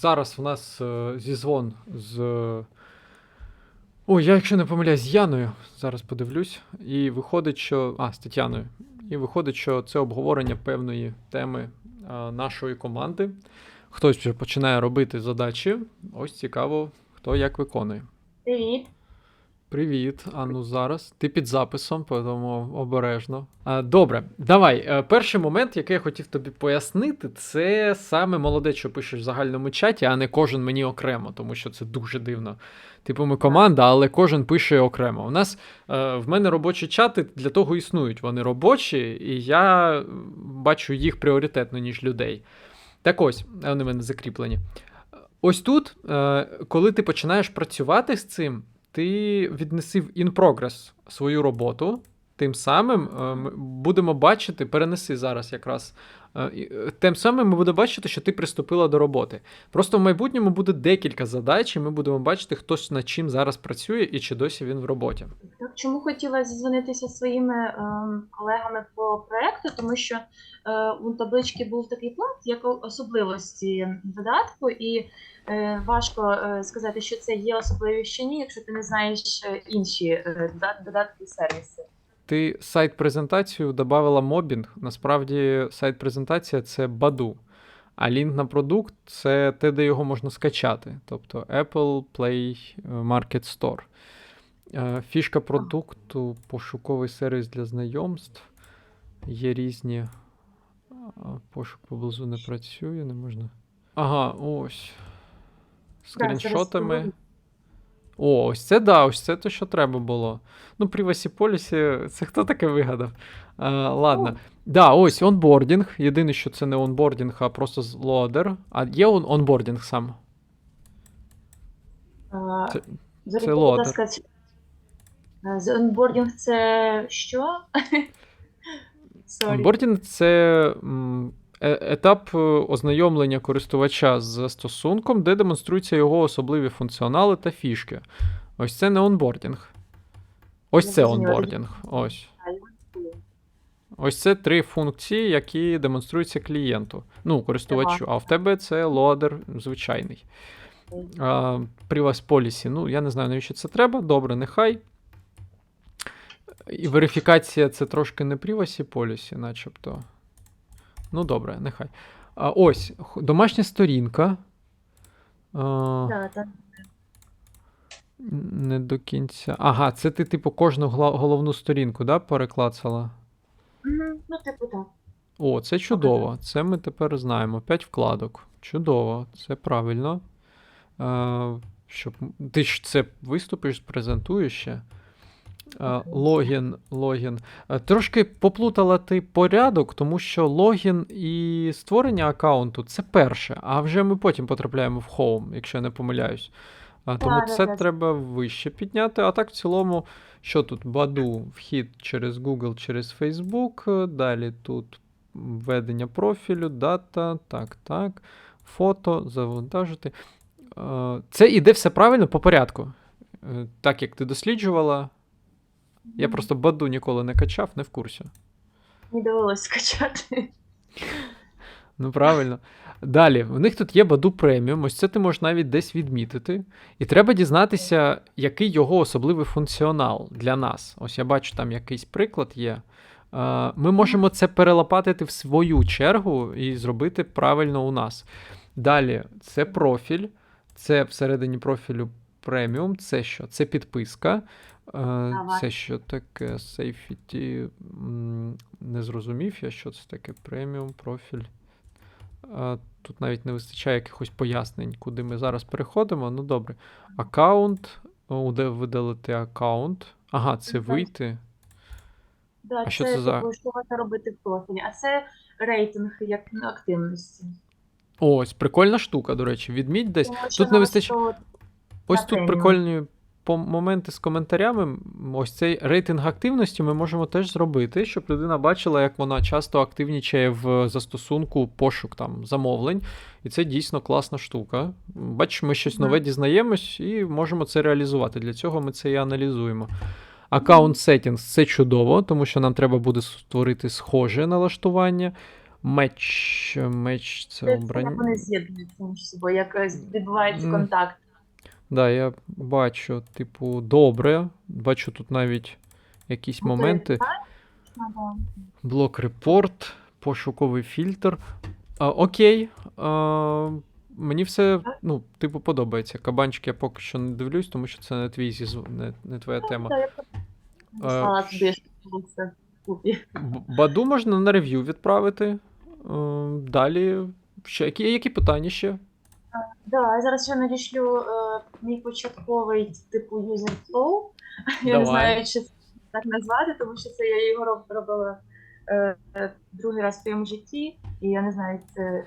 Зараз в нас е, зізвон з. Ой, я якщо не помиляюсь, з Яною. Зараз подивлюсь. І виходить, що. А, з Тетяною. І виходить, що це обговорення певної теми е, нашої команди. Хтось вже починає робити задачі. Ось цікаво, хто як виконує. Привіт. Привіт, а ну зараз. Ти під записом, тому обережно. Добре, давай. Е, Перший момент, який я хотів тобі пояснити, це саме молоде, що пишеш в загальному чаті, а не кожен мені окремо, тому що це дуже дивно. Типу, ми команда, але кожен пише окремо. У нас е, в мене робочі чати для того існують. Вони робочі, і я бачу їх пріоритетно, ніж людей. Так ось, вони в мене закріплені. Ось тут, е, коли ти починаєш працювати з цим, ти віднеси в in progress свою роботу. Тим самим е, ми будемо бачити, перенеси зараз якраз. Е, е, Тим самим ми будемо бачити, що ти приступила до роботи. Просто в майбутньому буде декілька задач, і ми будемо бачити, хтось над чим зараз працює і чи досі він в роботі. Так, чому хотіла зізвонитися зі своїми ем, колегами по проекту, тому що е, у табличці був такий пункт, як особливості додатку, і е, важко е, сказати, що це є особливість чи ні, якщо ти не знаєш е, інші е, додатки і сервіси. Ти сайт-презентацію додавала мобінг. Насправді, сайт-презентація це Баду. А лінк на продукт це те, де його можна скачати. Тобто Apple Play е, Market Store. Е, Фішка продукту, пошуковий сервіс для знайомств. Є різні. Пошук поблизу не працює, не можна. Ага, ось. Скріншотами. О, ось це да, ось це те, що треба було. Ну, Privacy Policy, це хто таке вигадав? А, ладно. Да, ось онбордінг. Єдине, що це не онбордінг, а просто лодер. А є он онбордінг сам? Е, Це- це будь лодер. ласка, з онбордінг це що? Sorry. Онбордінг це м, етап е, ознайомлення користувача з застосунком, де демонструються його особливі функціонали та фішки. Ось це не онбордінг. Ось це онбордінг. Ось. Ось це три функції, які демонструються клієнту. Ну, користувачу. А в тебе це лодер звичайний. А, Privacy Policy. Ну, я не знаю, навіщо це треба. Добре, нехай. І верифікація це трошки не Privacy Policy, начебто. Ну, добре, нехай. А, ось, домашня сторінка. А, Так, не до кінця. Ага, це ти, типу, кожну головну сторінку, да, переклацала? Ну, типу так. О, це чудово. Це ми тепер знаємо. 5 вкладок. Чудово, це правильно. Е, щоб... Ти ж це виступиш, презентуєш ще. Е, логін, логін. Е, трошки поплутала ти порядок, тому що логін і створення аккаунту це перше, а вже ми потім потрапляємо в Home, якщо я не помиляюсь. А, тому це треба вище підняти. А так, в цілому, що тут? Баду, вхід через Google, через Facebook. е, Далі тут введення профілю, дата, так, так. Фото, завантажити. Е, Це іде все правильно по порядку. Е, Так як ти досліджувала. Я просто Баду ніколи не качав, не в курсі. Не довелося скачати. Ну, правильно. Далі, в них тут є Баду преміум, ось це ти можеш навіть десь відмітити. І треба дізнатися, який його особливий функціонал для нас. Ось я бачу, там якийсь приклад є. Ми можемо це перелопатити в свою чергу і зробити правильно у нас. Далі, це профіль, це всередині профілю преміум. Це що? Це підписка. Е, Давай. Це що таке Safety? Не зрозумів я, що це таке преміум профіль. Тут навіть не вистачає якихось пояснень, куди ми зараз переходимо. Ну добре. Аккаунт. Де видалити аккаунт? Ага, це вийти. Да, А що це за- типу, що можна робити в профілі. А це рейтинг як активності. Ось, прикольна штука, до речі. Відміть десь. Тому Тут не вистачає. Ось тут прикольні моменти з коментарями. Ось цей рейтинг активності ми можемо теж зробити, щоб людина бачила, як вона часто активнічає в застосунку пошук там замовлень. І це дійсно класна штука. Бачиш, ми щось нове дізнаємось і можемо це реалізувати. Для цього ми це і аналізуємо. Аккаунт settings це чудово, тому що нам треба буде створити схоже налаштування. Меч. Меч це Це обрання. вони з'єднуються між собою, як е, відбувається контакт. Да, я бачу, типу, добре. Бачу тут навіть якісь Ну, моменти. Блок репорт, пошуковий фільтр. А, окей. А, мені все, ну, типу, подобається. Кабанчик я поки що не дивлюсь, тому що це не твій зізв... не, не твоя тема. Було все вкупі. Баду можна на рев'ю відправити. Е, Далі. Ще, які, які питання ще? Да, я зараз ще надішлю е, мій початковий типу user flow. Я Давай. не знаю, чи це так назвати, тому що це я його роб- робила е, е, другий раз в своєму житті, і я не знаю, це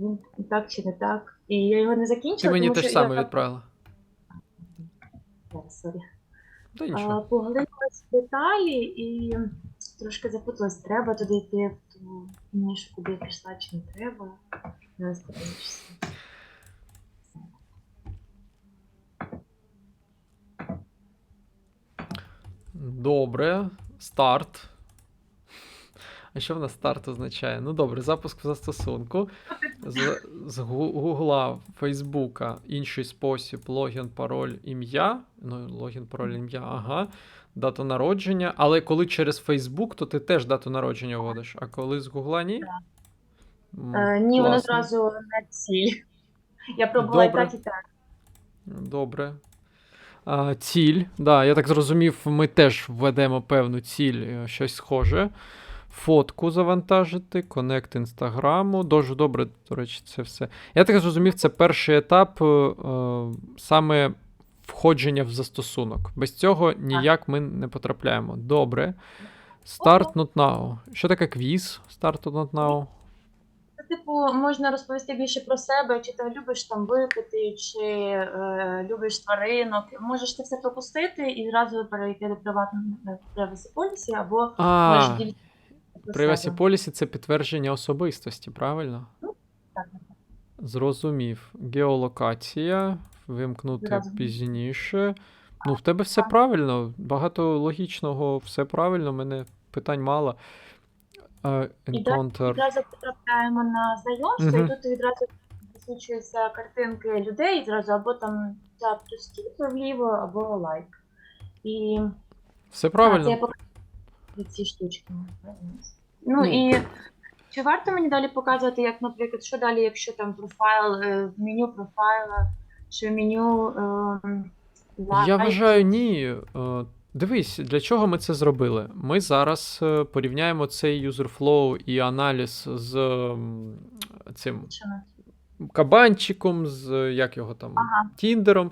він так чи не так. І я його не Ти закінчила. мені тому те ж що саме я... відправила. Так, сорі. Та А, нічого. Поглибилась в деталі і трошки запуталась, треба туди йти в ту нішу, куди я пішла, чи не треба. Зараз подивлюся. Добре. Старт. А що в нас старт означає? Ну добре, запуск в застосунку. З, з Гу- Гугла, Фейсбука, інший спосіб, логін, пароль, ім'я. Ну, логін, пароль, ім'я, ага. Дата народження. Але коли через Фейсбук, то ти теж дату народження вводиш. А коли з Гугла ні? Е, ні, воно класно. зразу не ціль. Я пробувала Добре. і так, і так. Добре. А, ціль. Да, я так зрозумів, ми теж введемо певну ціль, е, щось схоже. Фотку завантажити, конект інстаграму. Дуже добре, до речі, це все. Я так зрозумів, це перший етап е, е, саме входження в застосунок. Без цього ніяк ми не потрапляємо. Добре. Start not now. Що таке квіз? Start not now. Типу, можна розповісти більше про себе, чи ти любиш там випити, чи е, любиш тваринок. Можеш це все пропустити і зразу перейти до приватного privacy policy, або А, можеш ділитися Privacy. Policy це підтвердження особистості, правильно? Так. Зрозумів. Геолокація. Вимкнути пізніше. Ну, в тебе все правильно. Багато логічного, все правильно, мене питань мало. Е, І далі Відразу потрапляємо на знайомство, Мгм. і тут відразу висвічуються картинки людей, зразу або там за плюс вліво, або лайк. І Все правильно. я покажу ці штучки. Ну Ну. і чи варто мені далі показувати, як, наприклад, що далі, якщо там профайл, е, в меню профайла, чи в меню. ем, Я вважаю, ні. Дивись, для чого ми це зробили? Ми зараз е, порівняємо цей flow і аналіз з цим кабанчиком, з як його там, Ага. Тіндером.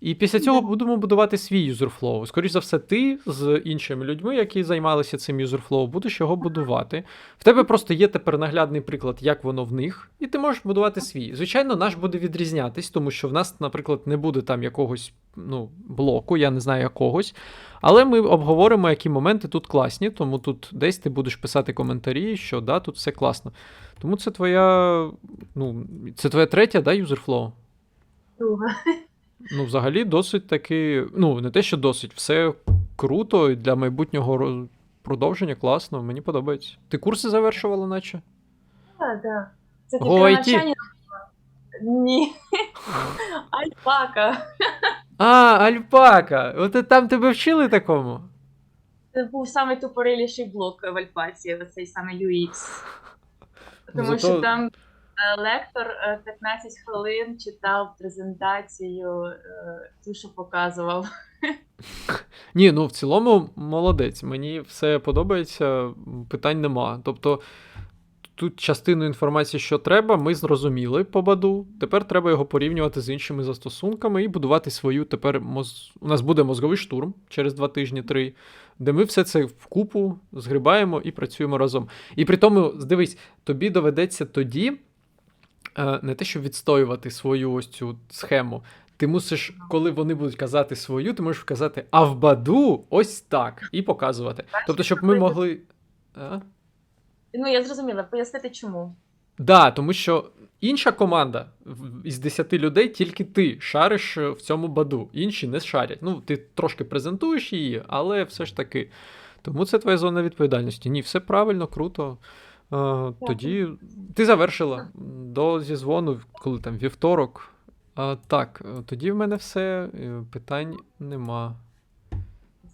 І після цього будемо будувати свій юзерфлоу. Скоріше за все, ти з іншими людьми, які займалися цим юзерфлоу, будеш його будувати. В тебе просто є тепер наглядний приклад, як воно в них, і ти можеш будувати свій. Звичайно, наш буде відрізнятись, тому що в нас, наприклад, не буде там якогось ну, блоку, я не знаю якогось. Але ми обговоримо, які моменти тут класні, тому тут десь ти будеш писати коментарі, що да, тут все класно. Тому це твоя, ну, це твоя третя, да, юзерфлоу? Друга. Ну, взагалі, досить таки. Ну, не те, що досить, все круто і для майбутнього продовження класно, мені подобається. Ти курси завершувала, наче? Так, так. Це тільки навчання. Ні. Альпака. А, Альпака! От там тебе вчили такому? Це був саме тупориліший блок в Альпаці, оцей саме UX. Тому Зато- що там е, лектор е, 15 хвилин читав презентацію, е, ту, що показував. Ні, ну в цілому молодець. Мені все подобається, питань нема. Тобто. Тут частину інформації, що треба, ми зрозуміли по баду. Тепер треба його порівнювати з іншими застосунками і будувати свою. Тепер моз... у нас буде мозговий штурм через два тижні, три, де ми все це вкупу згрібаємо і працюємо разом. І при тому, дивись, тобі доведеться тоді е, не те, щоб відстоювати свою ось цю схему. Ти мусиш, коли вони будуть казати свою, ти можеш казати, а в баду ось так, і показувати. Тобто, щоб ми могли. А? Ну, я зрозуміла, пояснити чому. Да, тому що інша команда із 10 людей тільки ти шариш е, в цьому баду, інші не шарять. Ну, ти трошки презентуєш її, але все ж таки. Тому це твоя зона відповідальності. Ні, все правильно, круто. Е, тоді ти завершила до зізвону, коли там вівторок. Е, так, е, тоді в мене все. Питань нема.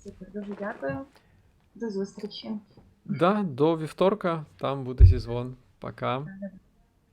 Супер, дуже дякую. До зустрічі. Да, до вівторка там буде зізвон. Пока.